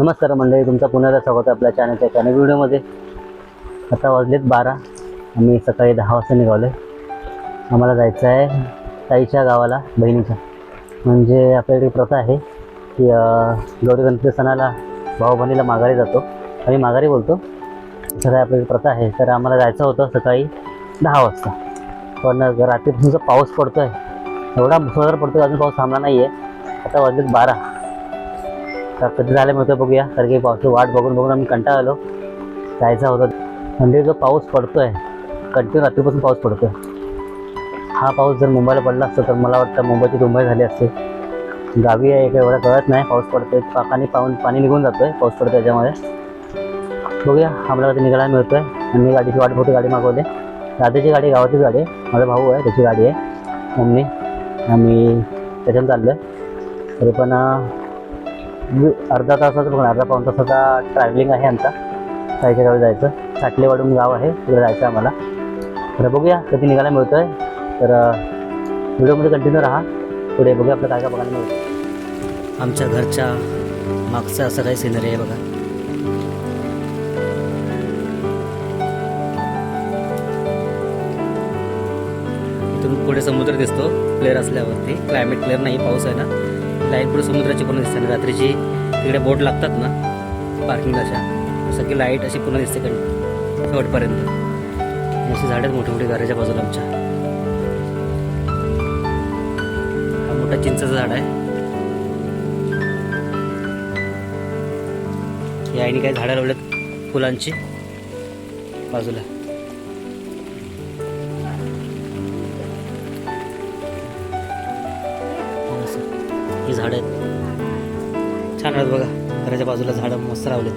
नमस्कार मंडळी तुमचं पुन्हा स्वागत आहे आपल्या चॅनलच्या चॅनल व्हिडिओमध्ये. आता वाजलेत बारा आम्ही सकाळी दहा वाजता निघालो आम्हाला जायचं आहे ताईच्या गावाला बहिणीच्या. म्हणजे आपल्याकडे प्रथा आहे की गौरी गणपती सणाला भाऊ बहिणीला माघारी जातो. आम्ही माघारी बोलतो. तर आपल्याकडे प्रथा आहे. तर आम्हाला जायचं होतं सकाळी दहा वाजता. पण रात्री तुमचा पाऊस पडतो आहे एवढा मुसळधार पडतो अजून पाऊस थांबला नाही आहे आता वाजलेत बारा. तर कधी झालं मिळतं बघूया. कारण की पावसाची वाट बघून बघून आम्ही कंटाळ आलो. जायचा होतं. म्हणजे जो पाऊस पडतोय कंटिन्यू रात्रीपासून पाऊस पडतोय. हा पाऊस जर मुंबईला पडला असता तर मला वाटतं मुंबईची मुंबई झाली असते. गावी आहे काय एवढं कळत नाही. पाऊस पडतोय पाकाने पाहून पाणी निघून जातोय पाऊस पडतो त्याच्यामध्ये बघूया आम्हाला कधी निघायला मिळतोय. मी गाडीची वाट बघतो गाडी मागवली दादाची गाडी गावाचीच गाडी आहे. माझा भाऊ आहे त्याची गाडी आहे. मम्मी. आम्ही त्याच्यानं चाललो आहे तरी पण अं, अर्धा तासाचं बघा अर्धा पाऊण तासाचा ट्रॅव्हलिंग आहे आमचा. ताईच्या गावी जायचं. साटलेवाडून गाव आहे तिकडे जायचं आम्हाला. तर बघूया कधी निघायला मिळतो आहे तर व्हिडिओमध्ये कंटिन्यू राहा. पुढे बघूया आपलं काय काय बघायला मिळतं आमच्या घरच्या मागचं असं काही सिनरी आहे बघा. इथून पुढे समुद्र दिसतो क्लिअर असल्यावरती. क्लायमेट क्लिअर नाही पाऊस आहे ना. लाइट पुढे समुद्राची पूर्ण दिसते रात्रीची तिकडे बोट लागतात ना पार्किंगला अशा सगळी लाइट अशी पूर्ण दिसते कडे शेवटपर्यंत. अशी झाडं आहेत मोठी मोठी घराच्या बाजूला आमच्या. हा मोठा चिंचाचं झाड आहे. या आईने काही झाडं लावलेत फुलांची? बाजूला. झाडं आहेत. छान आहेत बघा. घराच्या बाजूला झाडं मस्त लावलेत.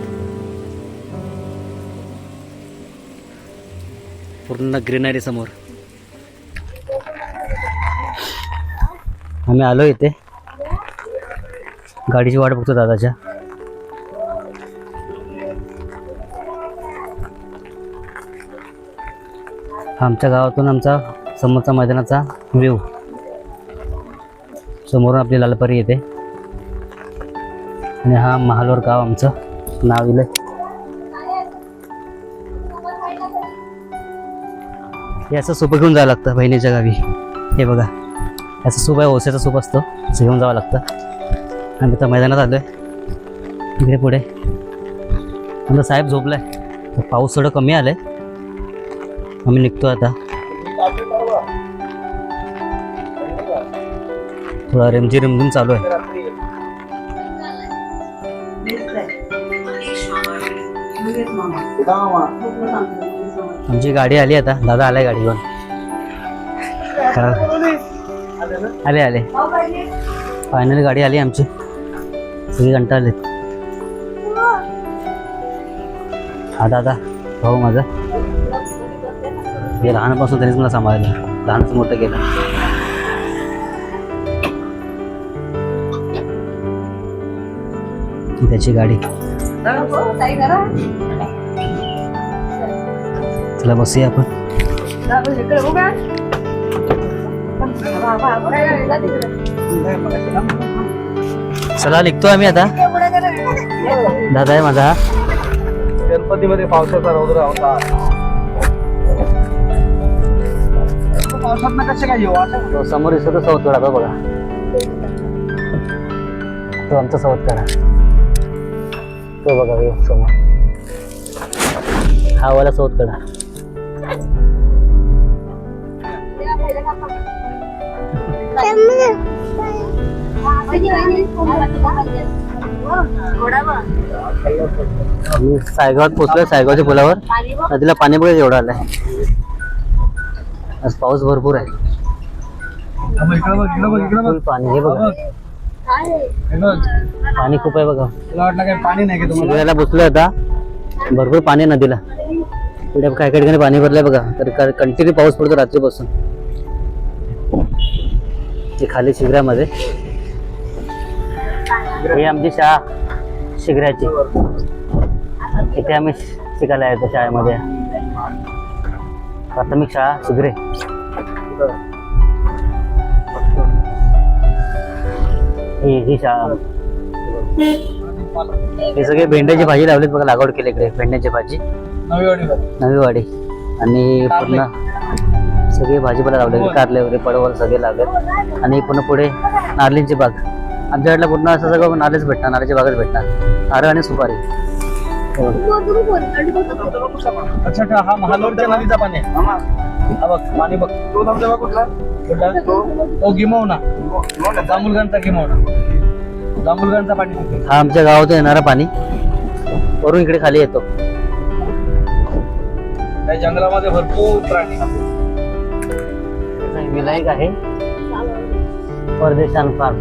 पूर्ण ग्रीनरी समोर. आम्ही आलो इथे. गाडीची वाट बघतो दादाच्या. आमच्या गावातून आमचा समोरचा मैदानाचा व्ह्यू समोरून आपली लालपरी येते. आणि हा महालोर गाव आमचं नाव दिलं याचं असं सूप घेऊन जावं लागतं बहिणीच्या गावी. हे बघा. याचं सूप आहे ओसेचं सूप असतं. असं घेऊन जावं लागतं. आम्ही तर मैदानात आलो आहे इकडे पुढे. आमचा साहेब झोपलाय. तर पाऊस थोडं कमी आलं आहे आम्ही निघतो आता. थोडा रिमझी रिमझिम चालू आहे. आमची गाडी आली आता. दादा आलाय गाडीवर. घेऊन आले आले. फायनल गाडी आली आमची. सगळी घंटा आले हा दादा. भाऊ माझा. हे लहानपासून त्यांनीच मला सांभाळलं. लहानच मोठं केलं. ही त्याची गाडी. चला बसूया आपण. चला निघतो आम्ही आता. दादा आहे माझा. गणपतीमध्ये पावसाचा रौद्र होता. पावसात कसे काय येऊ? असं तो समोर दिसतो सवतकडा तो बघा. तो आमचा सवतकडा तो बघा व्यू समोर. हा वाला सवतकडा मी सायगावात पोचलोय सायगावच्या पुलावर. नदीला पाणी बघा एवढं आलंय. आज पाऊस भरपूर आहे. पाणी हे बघ. पाणी खूप आहे बघा. तुला वाटलं काय पाणी नाही का तुम्हाला? शिवरायाला बसलोय आता. भरपूर पाणी आहे नदीला. इकडे काय काय ठिकाणी पाणी भरलंय बघा. तर कंटिन्यू पाऊस पडतो रात्रीपासून. ते खाली शिगऱ्यामध्ये ही आमची शाळा शिगऱ्याची इथे आम्ही शिकायला येतो शाळेमध्ये. प्राथमिक शाळा शिगरे ही ही हे सगळे भेंड्याची भाजी लावलीत बघा लागवड केली इकडे भेंड्याची भाजी. नवी वाडी नवी वाडी. आणि पूर्ण सगळे भाजीपाला लावले कारले वगैरे पडवल सगळे लावले आणि पुन्हा पुढे नारळींची बाग. आमच्याकडलं पूर्ण असं सगळं नारळच भेटणार नारळची बागच भेटणार. नारळ आणि सुपारी. हे. अच्छा हा महालोरच्या नदीचा पाणी आहे. हा बघ पाणी बघ. तो धबधबा कुठला? कुठला? तो. गिमवना. जांभूलगंजचा गिमवना. जांभूलगंजचा पाणी तिथे हा आमच्या गावातून येणारा पाणी. वरून इकडे खाली येतो. त्या जंगलामध्ये भरपूर प्राणी. विलायक आहे. परदेशान फार्म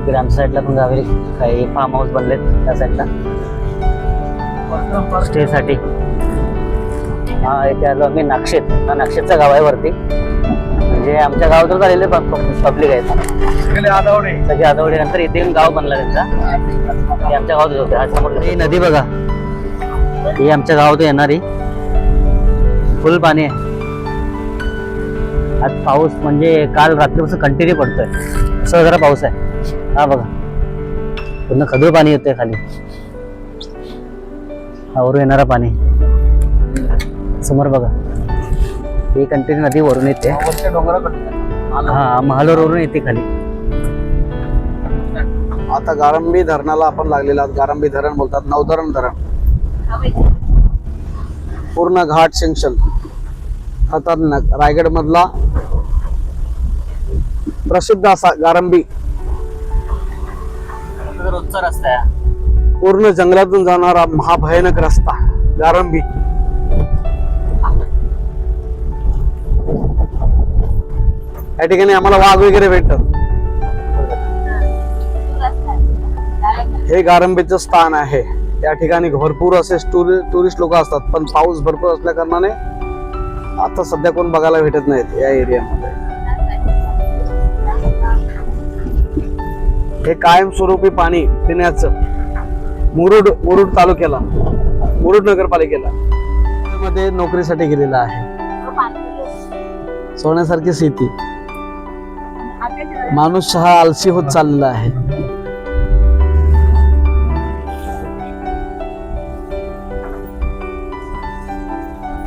इकडे आमच्या साईडला पण गावी काही फार्म हाऊस बनलेत त्या साईडला स्टे साठी. हा इथे आलो आम्ही नागशेत. हा नागशेतचं गाव आहे वरती म्हणजे आमच्या गावातून आलेले पब्लिक आहेत सगळे आदावडे. सगळे आदवडे. नंतर इथे येऊन गाव बनला त्यांचा. हे आमच्या गावातच होते. हा समोर ही नदी बघा. ही आमच्या गावातून येणारी फुल पाणी आहे. आज पाऊस म्हणजे काल रात्रीपासून कंटिन्यू पडतोय. असं जरा पाऊस आहे. हा बघा. पूर्ण खदूळ पाणी येतंय खाली. हा वरून येणारं पाणी. समोर बघा. ही कंटिन्यू नदी वरून येते. हा महालोरवरून येते खाली. आता गारंबी धरणाला आपण लागलेला आहोत. गारंबी धरण बोलतात नवधरण धरण. पूर्ण घाट सेंक्शन खतरनाक रायगड मधला प्रसिद्ध असा गारंबी रोजचा रस्ता आहे. पूर्ण जंगलातून जाणारा महाभयानक रस्ता गारंबी या ठिकाणी आम्हाला वाघ वगैरे भेटतात हे गारंबीच स्थान आहे. त्या ठिकाणी भरपूर असे टुरिस्ट लोक असतात पण पाऊस भरपूर असल्या कारणाने आता सध्या कोण बघायला भेटत नाहीत या एरियामध्ये. हे कायमस्वरूपी पाणी पिण्याचं मुरुड मुरुड तालुक्याला मुरुड नगरपालिकेला मध्ये नोकरीसाठी गेलेला आहे. सोन्यासारखी शेती. माणूस हा आलसी होत चाललेला आहे.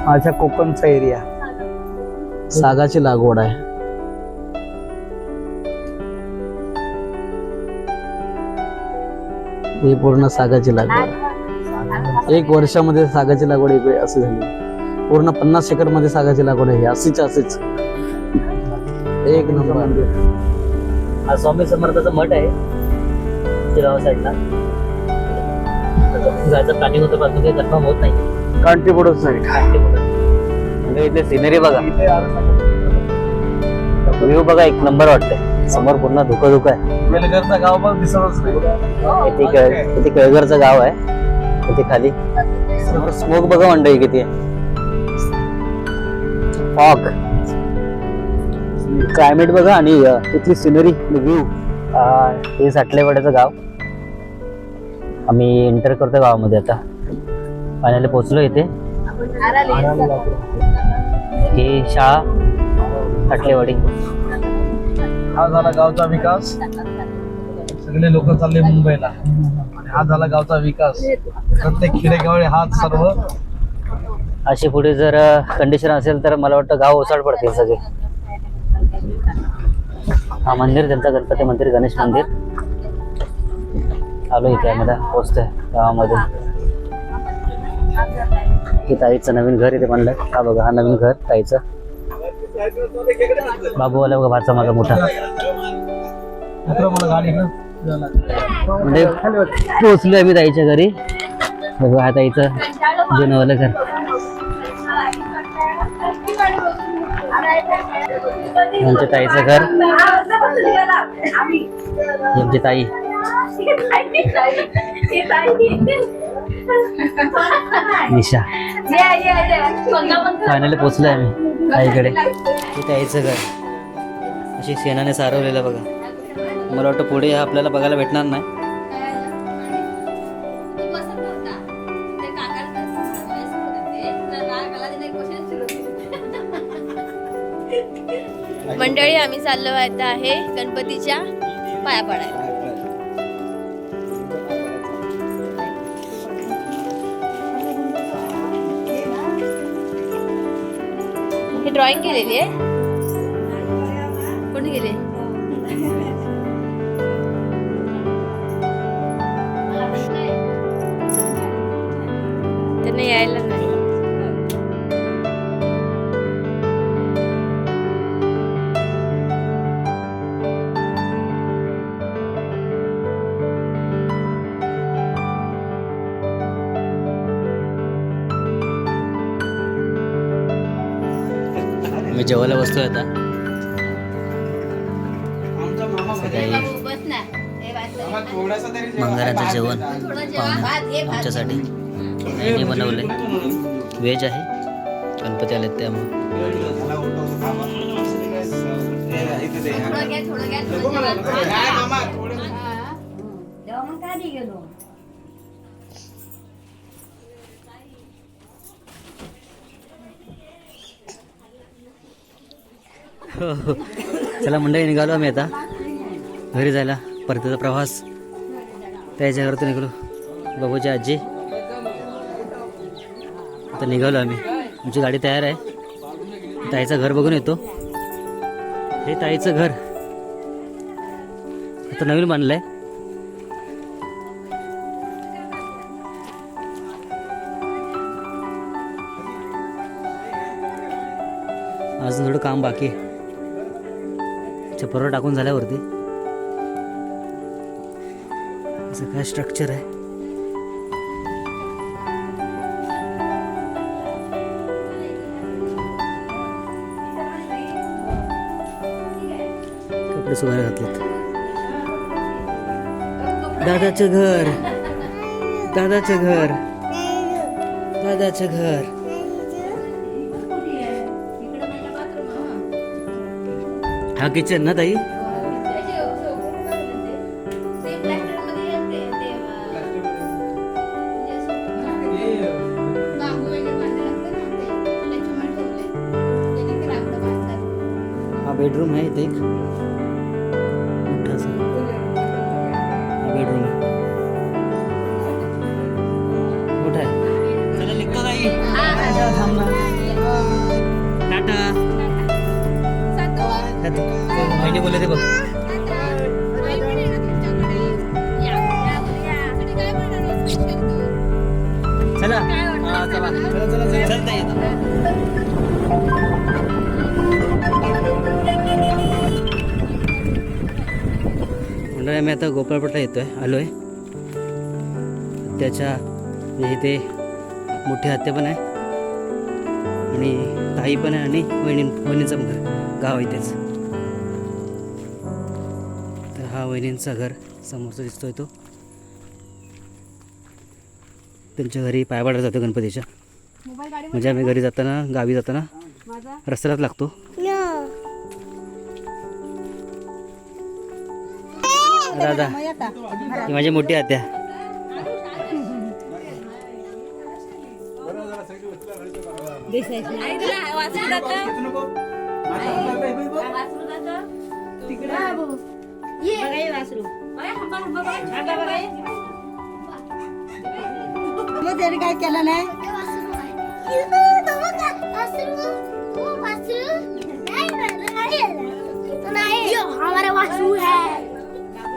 माझ्या कोकणचा एरिया. सागाची लागवड आहे. ही पूर्ण सागाची लागवड. एक वर्षामध्ये सागाची लागवड इकडे अशी झाली. पूर्ण पन्नास एकरमध्ये सागाची लागवड आहे अशीच अशीच. एक नंबर. हा स्वामी समर्थाचा मठ आहे. शिरावा साईडला. जायचं प्लॅनिंग होतं पण काही कन्फर्म होत नाही. कांटीबोड साईड ते कुठं. म्हणजे इथले सिनरी बघा. व्ह्यू बघा एक नंबर वाटतंय. समोर पूर्ण धुकं धुकं आहे. बेलगरचा गाव पण दिसतच नाही. इथे केळ- इथे केळघरचं गाव आहे. इथे खाली. समोर स्मोक बघा मंडळी किती आहे. फॉग क्लायमेट बघा आणि अ, इथली सिनरी व्ह्यू हे साठलेवाड्याचं गाव. आम्ही एंटर करतो गावामध्ये आता. फायनली पोचलो इथे. ही शाळा साठलेवाडी. हा झाला गावचा विकास. सगळे लोक चालले मुंबईला. आणि हा झाला गावचा विकास. प्रत्येक खेडेगाव हात सर्व. अशी पुढे जर कंडिशन असेल तर मला वाटतं गाव ओसाड पडतील सगळे. हा मंदिर त्यांचा गणपती मंदिर गणेश मंदिर. आलो इथे आम्हाला पोचतोय गावामध्ये. हे ताईचं नवीन घर इथे बनलंय. हा बघा हा नवीन घर ताईचं. बाबूवाला बघा भारचा माझा मोठा. म्हणजे पोचलोय आम्ही ताईच्या घरी. बघा हा ताईचं जुनवालं घर. यांच्या ताईचं घर. यांची ताई. निशा. फायनली पोचलोय आम्ही ताईकडे. हे ताईचं घर. अशी शेणाने सारवलेलं बघा. मला वाटतं पुढे हा आपल्याला बघायला भेटणार नाही. मंडळी आम्ही चाललो आता आहे गणपतीच्या पाया पडायला ड्रॉइंग केलेली आहे. जेवायला बसतोय आता. मंगळाचं जेवण पाहुणे. आमच्यासाठी. मी बनवलंय. व्हेज आहे. गणपती आलेत त्यामुळे. चला मंडळी निघालो आम्ही आता. घरी जायला. परतीचा प्रवास. त्याच्या घरातून निघालो. बाबूची आजी. आता निघालो आम्ही. आमची गाडी तयार आहे. ताईचं घर बघून येतो. हे ताईचं घर. आता नवीन बांधलंय. अजून थोडं काम बाकी आहे. छपरावर टाकून झाल्यावरती. असं काय स्ट्रक्चर आहे? कपडे सुधारे घातलेत. दादाचं घर. दादाचं घर. दादाचं घर. हा किचन ना ताई? हा बेडरूम आहे इथे आम्ही आता गोपाळपटला येतोय आलोय. त्याच्या म्हणजे इथे मोठी हत्या पण आहे. आणि ताई पण आहे आणि वहिनी वहिनीचं घर गाव आहे तेच. तर हा वहिनींचा घर समोरचा दिसतोय तो. त्यांच्या घरी पायवाडा जातो गणपतीच्या. म्हणजे आम्ही घरी जाताना गावी जाताना रस्त्यालाच लागतो. दादा ही माझी मोठी आत्या त्याने काय केलं नाही हमारा वासु है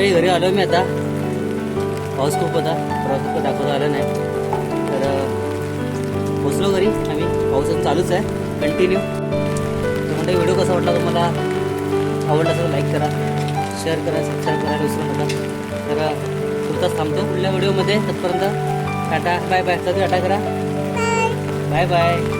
मंडळी घरी आलो मी आता. पाऊस खूप होता. प्रवास खूप दाखवता आला नाही. तर पोचलो घरी आम्ही. पाऊस चालूच आहे. कंटिन्यू तर मंडळी व्हिडिओ कसा वाटला तुम्हाला? आवडला तर लाईक करा. शेअर करा सबस्क्राईब करायला विसरू नका. तर अं, तुमचाच थांबतो पुढल्या व्हिडिओमध्ये. तत्पर्यंत टाटा बाय बाय सगळं टाटा करा. Bye bye